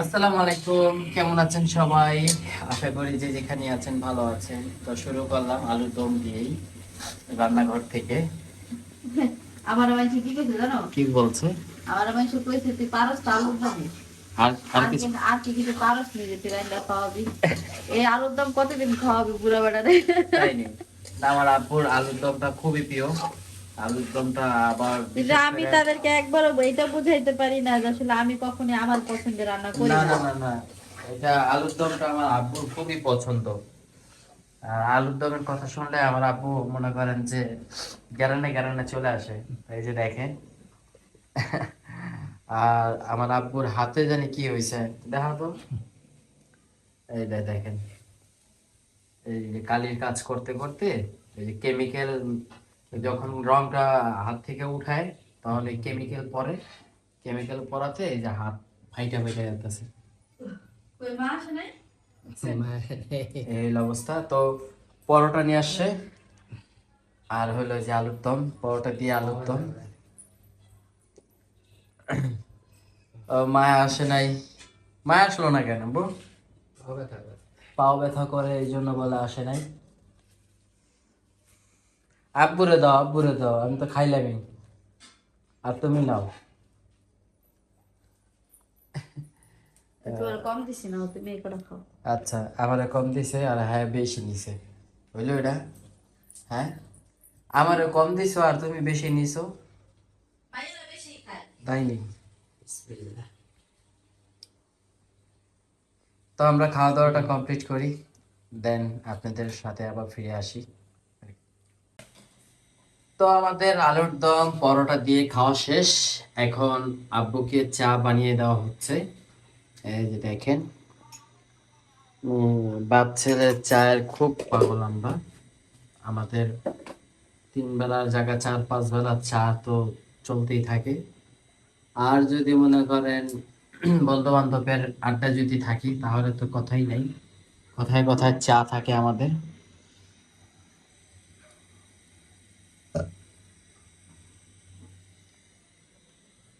আসসালামু আলাইকুম কেমন আছেন সবাই? আশা করি যে যেখানে আছেন ভালো আছেন। তো শুরু করলাম আলুর দম দিয়েই রান্নাঘর থেকে। আমার মানুষ কি কইছে জানো? কি বলছে? আমার মানুষ কইছে তুই পারস আলুর দম। আর আর কি আর কি কিছু পারস নি যে তুই রান্না খাওয়াবি? এই আলুর দম কতদিন খাওয়াবি বুড়া তাই নেই না, আমার আব্বুর আলুর দমটা খুবই প্রিয়। আলুর দমটা আবার আমি তাদেরকে একবারও এটা বুঝাইতে পারি না যে আসলে আমি আমার পছন্দের রান্না করি না না। না না না। এটা আলুর দমটা আমার আব্বুর খুবই পছন্দ। আর আলুর দমের কথা শুনলে আমার আব্বু মনে করেন যে গ্যারানে গ্যারানে চলে আসে। এই যে দেখেন। আর আমার আব্বুর হাতে জানি কি হয়েছে দেখা তো। এই দেখেন। এই যে কালির কাজ করতে করতে এই যে কেমিক্যাল যখন রংটা হাত থেকে উঠায় তখন এই কেমিক্যাল পরে। কেমিক্যাল পরাতে এই যে হাত ফাইটা ফাইটা যাচ্ছে এই অবস্থা। তো পরোটা নিয়ে আসছে। আর হলো যে আলুর দম পরোটা দিয়ে আলুর দম। ও, মায়া আসে নাই। মায়া আসলো না কেন বউ? পাও ব্যথা করে এই জন্য বলে আসে নাই। আব্বুরে দাও আব্বুরে দাও আমি তো খাইলামই। আর তুমি নাও। কম দিছি না তুমি এই খাও। আচ্ছা আমার কম দিছে আর হ্যাঁ বেশি নিছে। বুঝলো এটা? হ্যাঁ? আমার কম দিছো আর তুমি বেশি নিছো? তাই নি তো আমরা খাওয়া দাওয়াটা কমপ্লিট করি। দেন আপনাদের সাথে আবার ফিরে আসি। তো আমাদের আলুর দম, পরোটা দিয়ে খাওয়া শেষ। এখন আব্বুকে চা বানিয়ে দেওয়া হচ্ছে। এই যে দেখেন বাপ ছেলের চায়ের খুব পাগল আমরা আমাদের তিন বেলার জায়গা, চার, পাঁচ বেলা চা তো চলতেই থাকে। আর যদি মনে করেন বন্ধু বান্ধবের আড্ডা যদি থাকি, তাহলে তো কথাই নেই। কথায় কথায় চা থাকে আমাদের।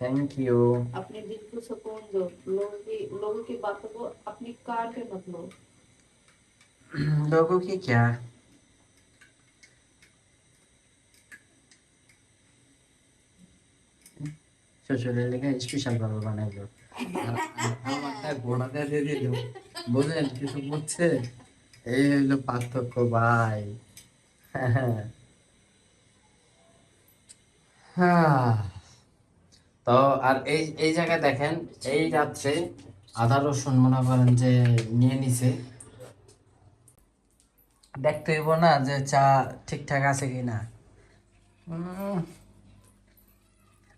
थैंक यू अपने दिल को सुकून दो लोगों की लोगों की बातों को अपनी कार पे मत लो लोगों की क्या শ্বশুরের লেগে স্পেশাল ভাবে বানাইলো আমারটা ঘোড়াতে দিয়ে দিল বুঝলেন কিছু বুঝছে এই হইলো পার্থক্য ভাই হ্যাঁ তো আর এই এই জায়গায় দেখেন এই রাত্রে আদা রসুন মনে করেন যে নিয়ে নিছে। দেখতে হইব না যে চা ঠিকঠাক আছে কিনা। উম,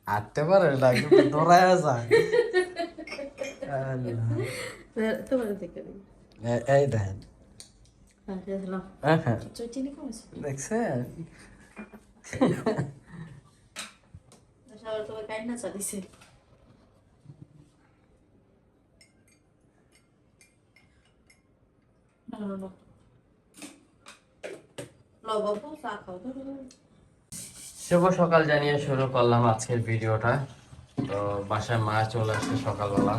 আটতে পারে না কিন্তু দৌড়ায় যায়। এই দেখেন। হ্যাঁ হ্যাঁ আছে দেখছেন? সবাই তোমার চালিয়েছে না চা খাও শুভ সকাল জানিয়ে শুরু করলাম আজকের ভিডিওটা। তো বাসায় মা চলে আসছে সকালবেলা।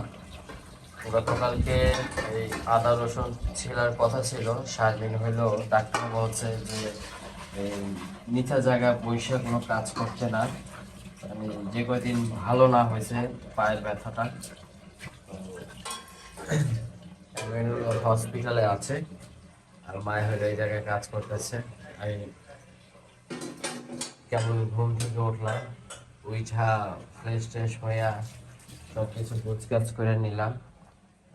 গতকালকে এই আদা রসুন ছিলার কথা ছিল। সাত দিন হইল ডাক্তার বলছে যে এই নিচা জায়গা বৈশা কোনো কাজ করছে না। যে কয়দিন ভালো না হয়েছে পায়ের ব্যথাটা হসপিটালে আছে, আর মায়ের হয়ে এই জায়গায় কাজ করতেছে। আমি কেমন ঘুম থেকে উঠলাম উইঠা ফ্রেশ ট্রেশ হইয়া সব কিছু গুছগাছ করে নিলাম,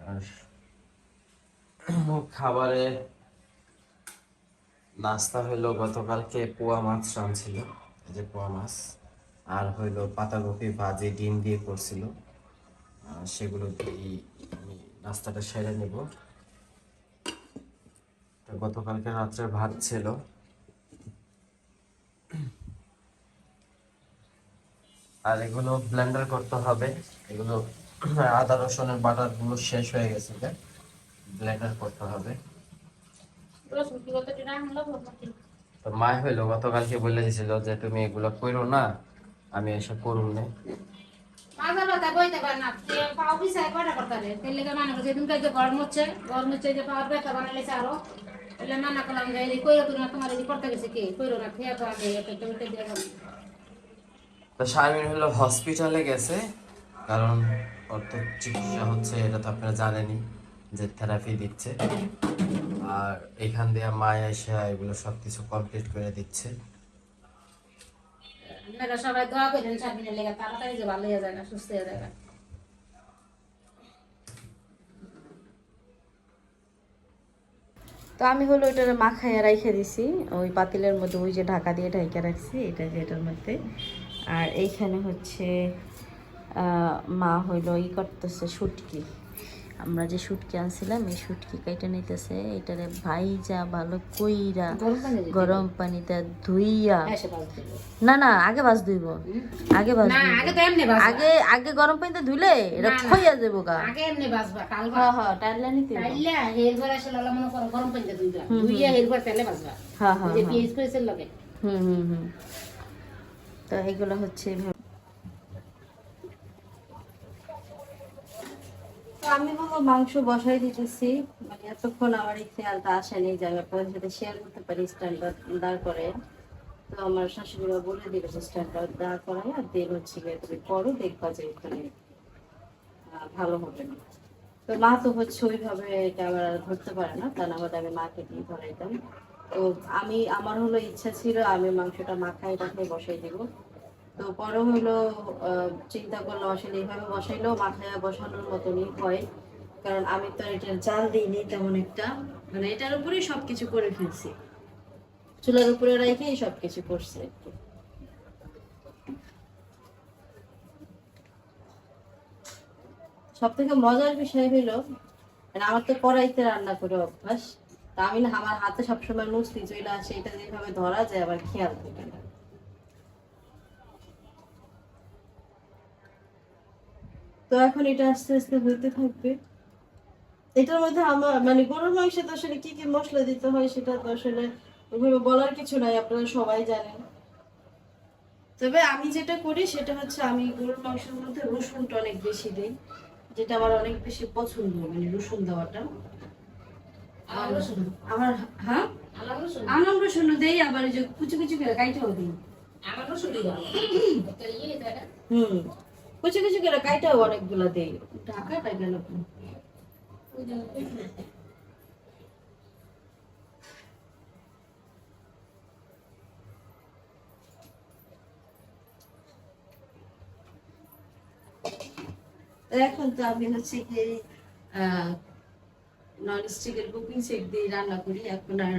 আর খাবারে নাস্তা হইল গতকালকে পোয়া মাছ রাঁধছিল, এই যে পোয়া মাছ। আর হইল পাতাকপি ভাজি ডিম দিয়ে করছিল সেগুলো দিয়েই আমি নাস্তাটা সেরে নিব। তো গতকালকে রাত্রে ভাত ছিল। আর এগুলো ব্লেন্ডার করতে হবে। এগুলো আদা রসুনের বাটারগুলো শেষ হয়ে গেছে ব্লেন্ডার করতে হবে। তো মা হইল গতকালকে বলে দিছিল যে তুমি এগুলো করো না আমি এসে করুন না। মাঝে মাথা বইতে পারে না। তে পাও পিছায় কয়টা করতে রে তেলে কে মানে যেদিন কাজে গরম হচ্ছে গরম হচ্ছে যে পাওয়ার বানাইছে আরও গেছে কইরো না তো আগে এটা তো দিয়ে গেলাম তো শারমিন হলো হসপিটালে গেছে কারণ ওর তো চিকিৎসা হচ্ছে এটা তো আপনারা জানেনই যে থেরাপি দিচ্ছে। আর এখান দিয়ে মায়া এসে এগুলো সব কিছু কমপ্লিট করে দিচ্ছে। আপনারা সবাই দোয়া করেন সাবিনের লেগে, তাড়াতাড়ি যে ভালো হয়ে যায় না, সুস্থ হয়ে না। তো আমি হলো ওইটার মাখায় রাইখে দিছি, ওই পাতিলের মধ্যে ওই যে ঢাকা দিয়ে ঢাকা রাখছি, এটা যে এটার মধ্যে। আর এইখানে হচ্ছে মা হইল ই করতেছে শুটকি। আমরা যে শুটকি আনছিলাম এই শুটকি কাইটা নিতেছে। এটারে ভাইজা ভালো কইরা গরম পানিতে ধুইয়া দিল না না আগে বাস ধুইব। আগে বাস না আগে তো এমনি বাজ আগে আগে গরম পানিতে ধুইলে এটা। খইয়া যাব গা। আগে এমনি কাল হ্যাঁ হ্যাঁ টাইলা নিতে হইবো। তাইলে হের ঘর আসলে মনে করো গরম পানিতে দুইবা দুইয়া হের ঘর তেলে বাজবা হ্যাঁ হ্যাঁ যে হ্যাঁ। পেঁয়াজ করেছে লগে। হুম হুম হুম। তো এগুলো হচ্ছে এভাবে। তো আমি হলো মাংস বসাই দিতেছি। মানে এতক্ষণ আমার এই খেয়ালটা আসেনি যে আমি আপনাদের সাথে শেয়ার করতে পারি স্ট্যান্ডটা দাঁড় করে তো আমার শাশুড়িরা বলে দিল যে স্ট্যান্ডটা দাঁড় করাই আর দেন হচ্ছে গিয়ে তুমি করো, দেখবা যে এখানে ভালো হবে না। তো মা তো হচ্ছে ওইভাবে ক্যামেরা ধরতে পারে না, তা না আমি মাকে দিয়ে ধরাইতাম। তো আমি, আমার হলো ইচ্ছা ছিল আমি মাংসটা মাখায় টাখাই বসাই দিব। তো পরে হলো চিন্তা করলাম আসলে এইভাবে বসাইলেও মাখায় বসানোর মতনই হয়। কারণ আমি তো এটার চাল দিইনি তেমন একটা। মানে এটার উপরেই সবকিছু করে ফেলছি। চুলার উপরে রেখেই সবকিছু করছে একটু সব থেকে মজার বিষয় হলো মানে আমার তো কড়াইতে রান্না করে অভ্যাস। তা আমি না, আমার হাতে সবসময় নুচতি চলে আসে, এটা যেভাবে ধরা যায় আবার খেয়াল থাকে না। তো এখন এটা আস্তে আস্তে হইতে থাকবে। এটার মধ্যে আমার মানে গরুর মাংসে তো আসলে কি কি মশলা দিতে হয় সেটা তো আসলে ওইভাবে বলার কিছু নাই আপনারা সবাই জানেন। তবে আমি যেটা করি সেটা হচ্ছে আমি গরুর মাংসের মধ্যে রসুনটা অনেক বেশি দিই যেটা আমার অনেক বেশি পছন্দ মানে রসুন দেওয়াটা। আমার হ্যাঁ? রসুন। আনাম রসুন দেই আবার যে কুচি কুচি করে কাইটাও দিই। আমার রসুন দেখা হুম। কুচি কুচি করে কাইটাও অনেকগুলো দেই ঢাকাটা গেল এখন তো আমি হচ্ছে কি নন স্টিকের কুকিং সেট দিয়ে রান্না করি। এখন আর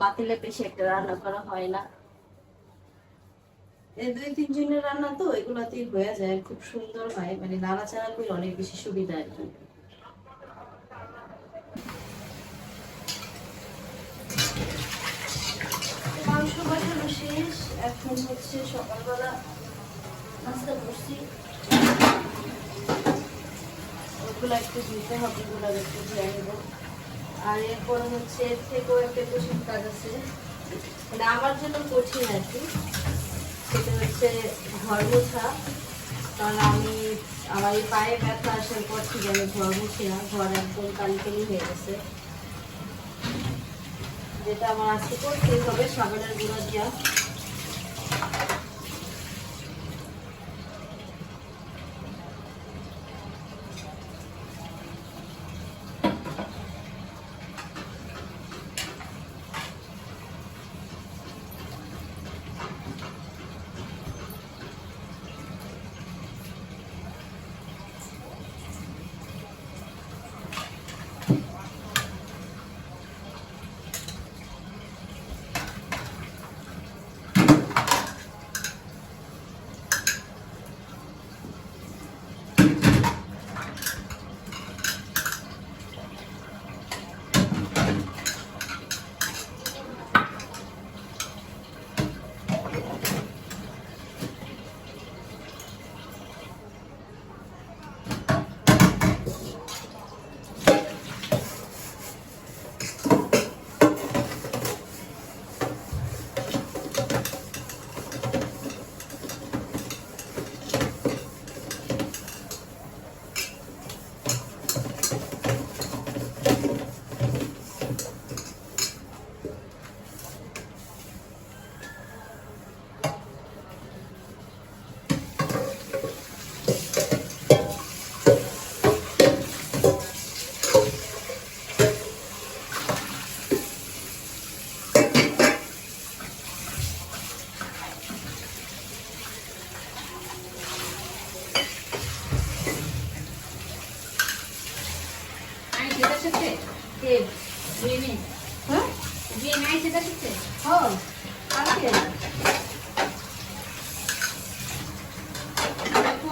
পাতিলে বেশি একটা রান্না করা হয় না। এই দুই তিন জনের রান্না তো এগুলাতেই হয়ে যায়, খুব সুন্দর হয় মানে নাড়াচাড়া করে অনেক বেশি সুবিধা আর কি। ওগুলো একটু ধুতে হবে, ওগুলো একটু ধুয়ে নেব। আর এরপরে হচ্ছে এর থেকেও একটা কঠিন কাজ আছে মানে আমার জন্য কঠিন আর কি। সেটা হচ্ছে ঘর মোছা কারণ আমি আমার এই পায়ে ব্যথা আসার পর থেকে আমি ঘর মুছি না, ঘর একদম কালকেলি হয়ে গেছে। যেটা আমার আজকে করতেই হবে, সাবানের গুঁড়া দিয়া।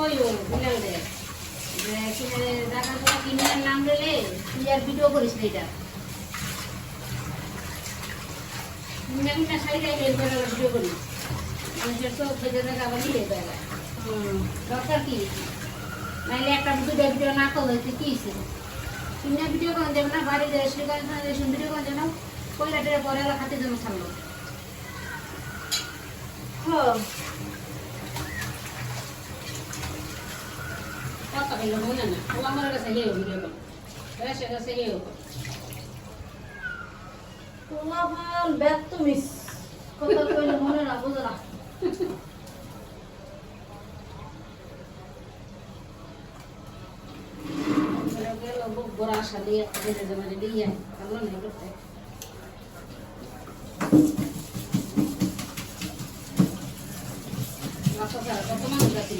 কই ও ভুলে গেলে যে কিনে দেখা যায় কিনার নাম রেলে? তুই আর ভিডিও করিস না এটা। কিনা কিনা শাড়ি গায়ে বের করে ভিডিও করিস? মানুষের তো খেতে দেখা আবার নিয়ে হুম। দরকার কি? নাইলে একটা দুটো ভিডিও না করলে তুই কি কিনা ভিডিও করা যাবে না বাড়ি যায় ভিডিও করা যাবে না কইলা পরে খাতে জন্য ছাড়লো। হ্যাঁ। কথা বলল মনে না ও আমার কাছে গিয়ে ভিডিও করো সে কাছে গিয়ে পোলাপান ব্যর্থ মিস কথা কইলে মনে না বুঝো না বড় আশা দিয়ে যেতে যেতে দিয়ে ভালো নেই করতে কত মানুষ আছে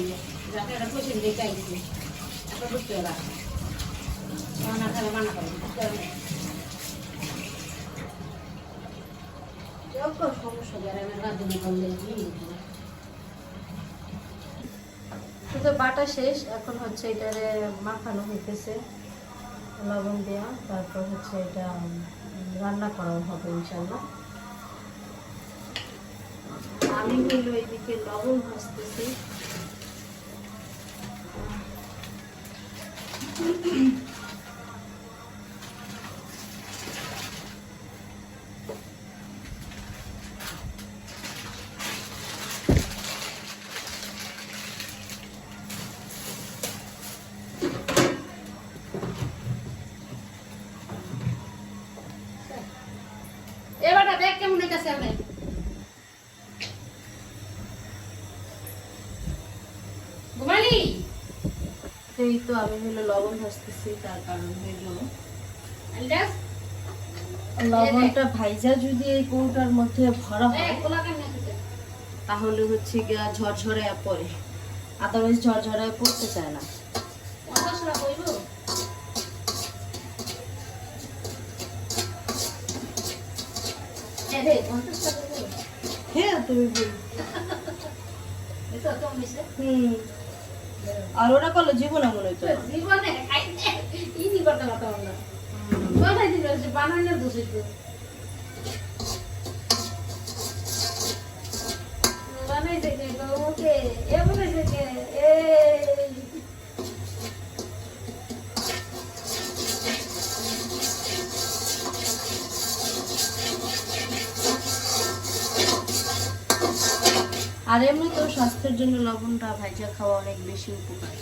যাতে একটা পয়সা দিয়ে চাইছে বাটা শেষ, এখন হচ্ছে এটারে মাখানো হইতেছে, লবণ দেওয়া তারপর হচ্ছে এটা রান্না করা হবে ইনশাল্লাহ আমি হইল এদিকে লবণ ভাজতেছি। এবারটা দেখ কেমন হইতেছে আপনি ঘুমালি এই তো আমি হইল লবণ ভাজতেছি তার কারণ আলদাস লবণটা ভাইজা যদি এই কৌটার মধ্যে ভরা হয় তাহলে হচ্ছে গিয়া ঝরঝরে পড়ে। আদারওয়াইজ ঝরঝরে পড়তে চায় না। হ্যাঁ তুমি হুম। আর ওরা করল জীবনে মনে হইতো না। জীবনে ইনি করতে পারতাম না। কোথায় দিবে? সে বানানোর দোষিত বানাই দেখে ওকে, এ বলে কে? আর এমনি তো স্বাস্থ্যের জন্য লবণটা ভাইজা খাওয়া অনেক বেশি উপকার।